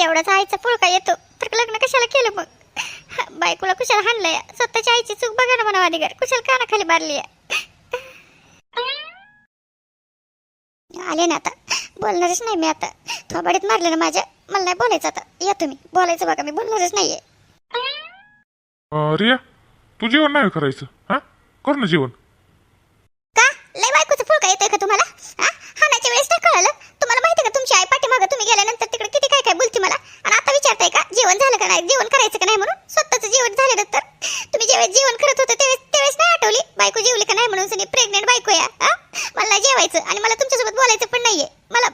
एवढाच आईचा पुळका येतो तर लग्न कशाला केलं मग? बायकोला कुशाल हाणलंय? स्वतःच्या आईची चूक बघा ना म्हणा अधिकार कुशाल कानाखाली मारली आले ना आता. बोलणारच नाही मी आता. थोबाडीत मारले ना माझ्या. मला नाही बोलायचं आता. या तुम्ही. बोलायचं बघा मी बोलणारच नाहीये. अरे रिया तू जेवण नाही करायचं हा? कर ना जेवण का लय बायकोचं फुल येतंय का तुम्हाला हा हाणाच्या वेळेस नाही कळलं तुम्हाला माहिती का तुमची आई पाठीमागं तुम्ही गेल्यानंतर तिकडे किती काय काय बोलते मला आणि आता विचारताय का जेवण झालं का नाही जेवण करायचं का नाही म्हणून स्वतःचं जेवण झाल्यानंतर तुम्ही ज्यावेळेस जेवण करत होते त्यावेळेस त्यावेळेस नाही आठवली बायको जेवली का नाही म्हणून सनी प्रेग्नेंट बायको या हा ठेवायचं आणि मला तुमच्यासोबत बोलायचं पण नाहीये. मला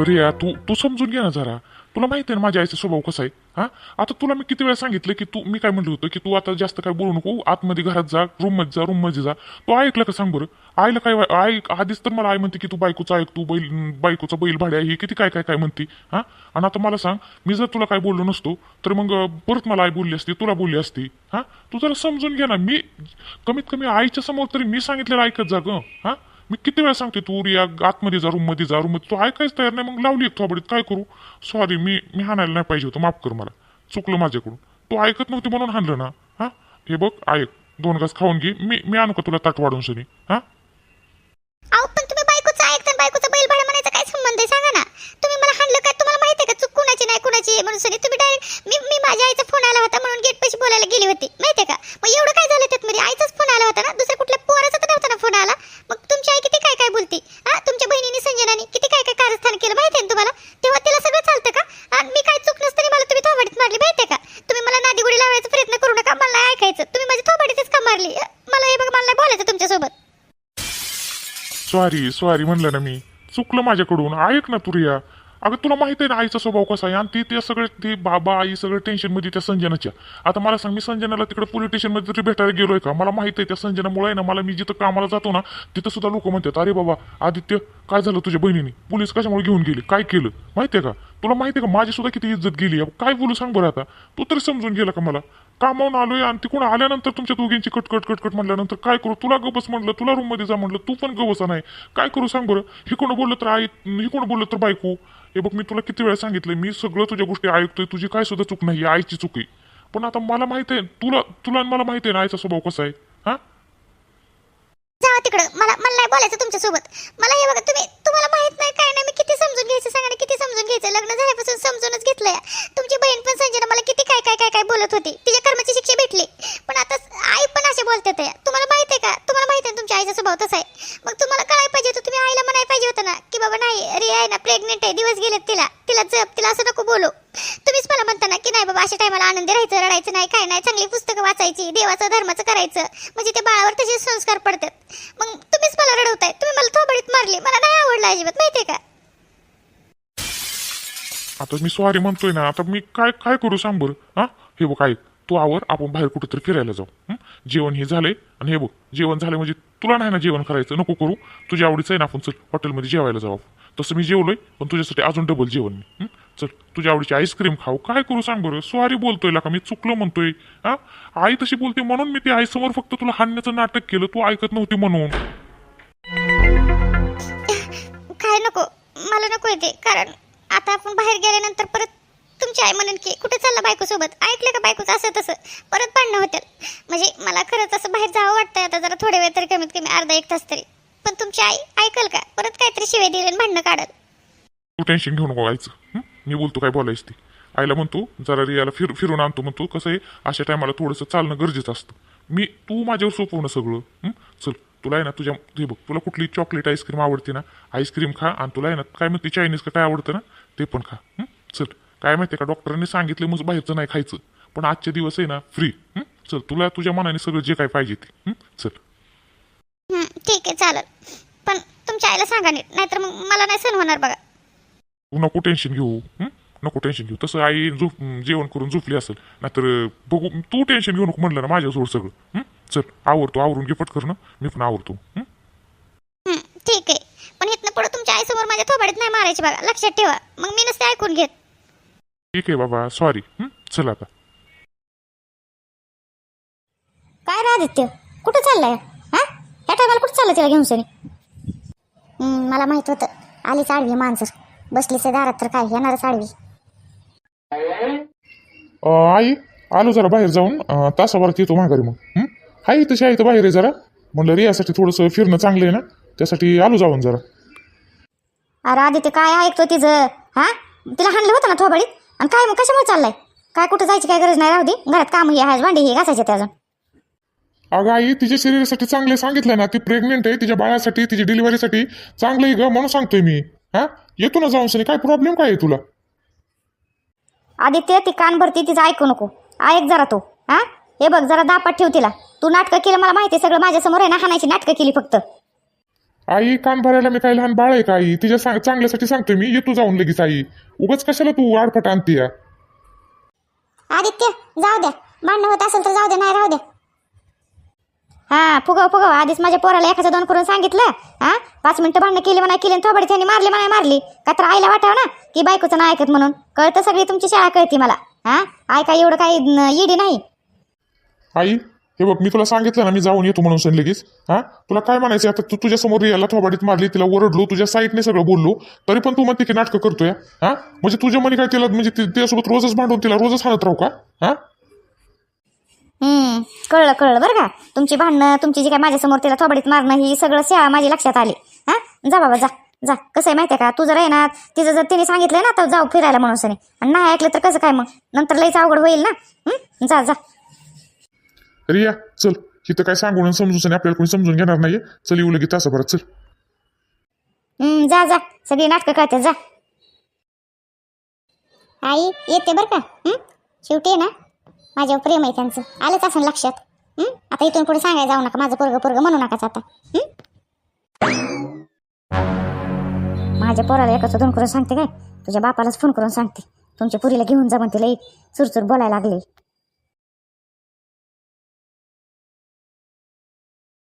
अगं या. तू तू समजून घे ना जरा. तुला माहिती आहे ना माझ्या आईचा स्वभाव कसा आहे? हा? आता तुला मी किती वेळा सांगितलं की तू मी काय म्हणलं होतं की तू आता जास्त काय बोलू नको. आतमध्ये घरात जा रूममध्ये जा रूममध्ये जा. तू ऐकलं का सांग बरं? आईला काय आई आधीच तर मला आई म्हणते की तू बायकोचा ऐक तू बैल बायकोचा बैल भाड्या ही किती काय काय काय म्हणते? हा? आणि आता मला सांग मी जर तुला काय बोललो नसतो तर मग परत मला आई बोलली असती तुला बोलली असती. हा? तू जरा समजून घे ना. मी कमीत कमी आईच्या समोर तरी मी सांगितलेलं ऐकत जा ग. हा? मी किती वेळा सांगते तू या आतमध्ये जा रूममध्ये जा रूममध्ये तू ऐकायच तयार नाही. मग लावली एक थोबडीत. काय करू? सॉरी मी मी हाणायला नाही पाहिजे होतं माफ कर मला. चुकलं माझ्याकडून. तू ऐकत नव्हती म्हणून हाणलं ना? हा? हे बघ ऐक. दोन घास खाऊन घे. मी मी आणू का तुला ताट वाढून सनी? हा? अहो पण तुम्ही बायकोचं ऐकता बायकोचं बैल भाडा म्हणायचा काय संबंध आहे? सांगा ना. तुम्ही मला हाणलं काय? तुम्हाला माहिती आहे का चूक कुणाची नाही कुणाची आहे? म्हणून सगळी तुम्ही डायरेक्ट मी मी माझ्या आईचा फोन आला होता म्हणून गेट पैसे बोलायला गेली होती. माहिती आहे का? मग एवढं काय झालं त्यात मध्ये आईचाच फोन आला होता ना दुसऱ्या कुठल्या पोराचा तर नव्हता ना फोन आला मग तुमची आई किती काय काय बोलती हा तुमच्या बहिणीने संजनाने किती काय काय कारस्थान केलं माहिती आहे ना तुम्हाला तेव्हा तिला सगळं चालतं का आणि मी काय चूक नसताना मला तुम्ही थोबाडीत मारली माहिती आहे का तुम्ही मला नादीगुडी लावायचा प्रयत्न करू नका मला नाही ऐकायचं तुम्ही माझी थोबाडीतच का मारली मला हे बघ मला नाही बोलायचं तुमच्यासोबत सॉरी सॉरी म्हणलं ना मी. चुकलं माझ्याकडून. ऐक ना तू रिया अगं तुला माहिती आहे ना आईचा स्वभाव कसा आहे? आणि ती ते सगळे ते बाबा आई सगळं टेन्शनमध्ये त्या संजनाच्या. आता मला सांग मी संजनाला तिकडे पोलीस स्टेशनमध्ये तरी भेटायला गेलोय का? मला माहिती आहे त्या संजनामुळे आहे ना मला मी जिथं कामाला जातो ना तिथं सुद्धा लोक म्हणतात अरे बाबा आदित्य काय झालं तुझ्या बहिणीने? पोलीस कशामुळे घेऊन गेली? काय केलं? माहिती आहे का? तुला माहिती आहे का माझी सुद्धा किती इज्जत गेली आहे. काय बोलू सांग बरं आता. तू तरी समजून गेला का मला? कामावून आलोय आणि तिकडून आल्यानंतर तुमच्या दोघींची कटकट कटकट म्हटल्यानंतर काय करू? तुला गबस म्हटलं तुला रूममध्ये जा म्हटलं तू पण गबसा नाही. काय करू सांग बरं? हे कोण बोललं तर आई हे कोण बोललं तर बायको? हे बघ मी तुला किती वेळा सांगितलं मी सगळं तुझ्या गोष्टी ऐकतोय तुझी काय सुद्धा चूक नाही ही आईची चूक आहे. पण आता मला माहिती आहे तुला तुला आणि मला माहिती आहे ना आईचा स्वभाव कसा आहे? हा? जावा तिकडं. मला मला नाही बोलायचं तुमच्यासोबत. मला हे बघा तुम्ही लग्न समजूनच घेतलंय. तुमची बहीण पण संजना मला किती काय काय काय काय बोलत होती. तिच्या कर्माची शिक्षा भेटली. पण आता आई पण असे बोलते ते. तुम्हाला माहिती आहे का? तुम्हाला माहिती आहे ना तुमच्या आईचा स्वभाव तसा आहे. मग तुम्हाला कळायला पाहिजे होतं तुम्ही आईला म्हणायला पाहिजे होतं ना की बाबा नाही अरे आहे ना प्रेग्नेंट आहे दिवस गेलेत तिला. तिला जप तिला असं नको बोलू. तुम्हीच मला म्हणता ना की नाही बाबा अशा टायमाला आनंदी राहायचं रडायचं नाही काय नाही चांगली पुस्तकं वाचायची देवाचं धर्माचं करायचं. म्हणजे ते बाळावर तसे संस्कार पडतात. मग तुम्हीच मला रडवताय. तुम्ही मला थोबडीत मारली. मला नाही आवडलं अजिबात माहिती आहे का? आता मी सॉरी म्हणतोय ना आता मी काय काय करू सांग बरं हा? हे बघ ऐक. तू आवर आपण बाहेर कुठेतरी फिरायला जाऊ. हं? जेवण हे झालंय आणि हे बघ जेवण झालं म्हणजे तुला नाही ना जेवण करायचं? नको करू. तुझ्या आवडीचं आहे ना आपण चल हॉटेलमध्ये जेवायला जाऊ. तसं मी जेवलोय पण तुझ्यासाठी अजून डबल जेवण मी हं? चल तुझ्या आवडीची आईस्क्रीम खाऊ. काय करू सांग बरं? सॉरी बोलतोय का मी चुकलो म्हणतोय. हा? आई तशी बोलते म्हणून मी ती आईसमोर फक्त तुला हाणण्याचं नाटक केलं. तू ऐकत नव्हती म्हणून. काय नको? मला नको येते कारण आता आपण बाहेर गेल्यानंतर परत तुमची आई म्हणेन की कुठे चालला बायकोसोबत? ऐकलं का बायकोचं असं तसं? परत भांडणं होतील म्हणजे मला खरंच असं बाहेर जावं वाटतंय आता जरा थोडे वेळ तरी कमीत कमी अर्धा एक तास तरी. पण तुमची आई ऐकल का? परत काहीतरी शिवाय दिले आणि भांडणं काढल. तू टेन्शन घेऊन बघायचं मी बोलतो काय बोलायच ती. आईला म्हणतो जरा रियाला फिर फिरून आणतो. म्हणतो कसं आहे अशा टायमाला थोडंसं चालणं गरजेचं असतं. मी तू माझ्यावर सोपवणं सगळं. चल. तुला आहे ना तुझ्या हे बघ तुला कुठली चॉकलेट आईस्क्रीम आवडते ना आईस्क्रीम खा आणि तुला आहे ना काय म्हणते चायनीज का काय आवडतं ना ते पण खा. हं? चल. काय माहिती का डॉक्टरांनी सांगितलं मग बाहेरचं नाही खायचं. पण आजचे दिवस आहे ना फ्री चल तुला तुझ्या मनाने सगळं जे काय पाहिजे ते? चल. ठीक आहे चालेल. पण तुमच्या आईला सांगा नीट नाहीतर मग मला नाही सहन होणार बघा. तू नको टेन्शन घेऊ? नको टेन्शन घेऊ. तसं आई झोप जेवण करून झोपली असेल नाहीतर बघू तू टेन्शन घेऊ नको म्हणलं ना माझ्याजवळ सगळं? चल आवरतो आवरून घे पटकर ना मी पण आवरतो हं? हं, ठीक आहे. पण इथनं पुढे तुमच्या आईसमोर माझ्या थोबाडीत नाही मारायची बघा. लक्षात ठेवा. मग मी नसते ऐकून घेत. ठीक आहे बाबा सॉरी चल आता. काय रे आदित्य? कुठं चाललाय? हा? या टायमाला कुठं चाललं तिला घेऊन सनी? मला माहीत होतं. आलीच आडवी माणसं. बसलीच दारात तर काय येणारच आडवी. आई आलो जरा बाहेर जाऊन. अं, तासाभरात येतो माघारी मग. हं? हाय तशी आहे तर बाहेर आहे जरा. म्हणलं रियासाठी थोडंसं फिरणं चांगलं आहे ना. त्यासाठी आलो जाऊन जरा. अरे आदित्य काय ऐकतो तिचं? हा? तिला हाणलं होतं ना थोबाडीत? आणि काय मग कशामुळे चाललाय? काय कुठं जायची काय गरज नाही राहू दे. घरात काम हे आहे भांडी हे घासायचे ते अजून. अगं आई तिच्या शरीरासाठी चांगले सांगितलं ना ती प्रेग्नेंट आहे. तिच्या बाळासाठी तिच्या डिलिव्हरीसाठी चांगलं आहे ग म्हणून सांगतोय मी. हा? येतो ना जाऊन सनी काय प्रॉब्लेम काय आहे तुला? आदित्य ती कान भरती तिचं ऐकू नको. ऐक जरा तू. हा? हे बघ जरा दापात ठेव तिला. तू नाटकं केलं मला माहिती आहे सगळं. माझ्यासमोर आहे ना हाणायची नाटकं केली फक्त. आई कान भरायला मी काय लहान बाळ आहे का आई? तिच्या सांग चांगल्यासाठी सांगतोय मी. येतो जाऊन लगेच आई. उगाच कशाला तू आडपट आणते आदित्य जाऊ द्या. भांडणं होत असेल तर जाऊ द्या नाही राहू द्या. हा फुगव फुगव. आधीच माझ्या पोराला एखादं दोन करून सांगितलं. हा? पाच मिनिटं भांडणं केली म्हणा केली थोबडी त्यांनी मारली म्हणा मारली. का तर आईला वाटावं ना की बायकोचं नाही ऐकत म्हणून. कळतं सगळी तुमची शाळा कळती मला. हा? काय एवढं काही न- इडी नाही. आई हे बघ मी तुला सांगितलं ना मी जाऊन येतो म्हणून सण लगेच. हा? तुला काय म्हणायचं आता तू तुझ्या समोर रियाला थोबाडीत मारली तिला ओरडलो तुझ्या साईडने सगळं बोललो तरी पण तू म्हणते की नाटकं करतोय हा? म्हणजे तुझ्या मनी काय तिला म्हणजे तिच्यासोबत रोजच भांडून तिला रोजच हाणत राहू का? हा? हम्म कळलं कळलं बरं का? तुमची भांडणं तुमची जी काय माझ्यासमोर तिला थोबाडीत मारणं ही सगळं शाळा माझी लक्षात आली. हा? जा बाबा जा जा. कसं आहे माहिती आहे का? तू जर आहे ना तिचं जर तिने सांगितलंय ना तर जाऊ फिरायला म्हणून सनी. आणि नाही ऐकलं तर कसं काय मग? नंतर लईच अवघड होईल ना? हं? जा जा. रिया चल. इथं काय सांगून आणि समजून आणि आपल्याला कोणी समजून घेणार नाहीये. चल येऊ लगेच तासाभरात चल. हम्म जा जा. सगळी नाटकं करते जा. आई येते बरं का? हं? शेवटी आहे ना? माझ्यावर प्रेम आहे त्यांचं. आलंच असं लक्षात. हं? आता इथून पुढे सांगायला जाऊ नका. माझं पोरग पोरग म्हणू नकाच आता हं? माझ्या पोराला एकाचं दोन करून सांगते काय? तुझ्या बापालाच फोन करून सांगते. तुमच्या पुरीला घेऊन जा म्हणते लई चुरचूर बोलायला लागले.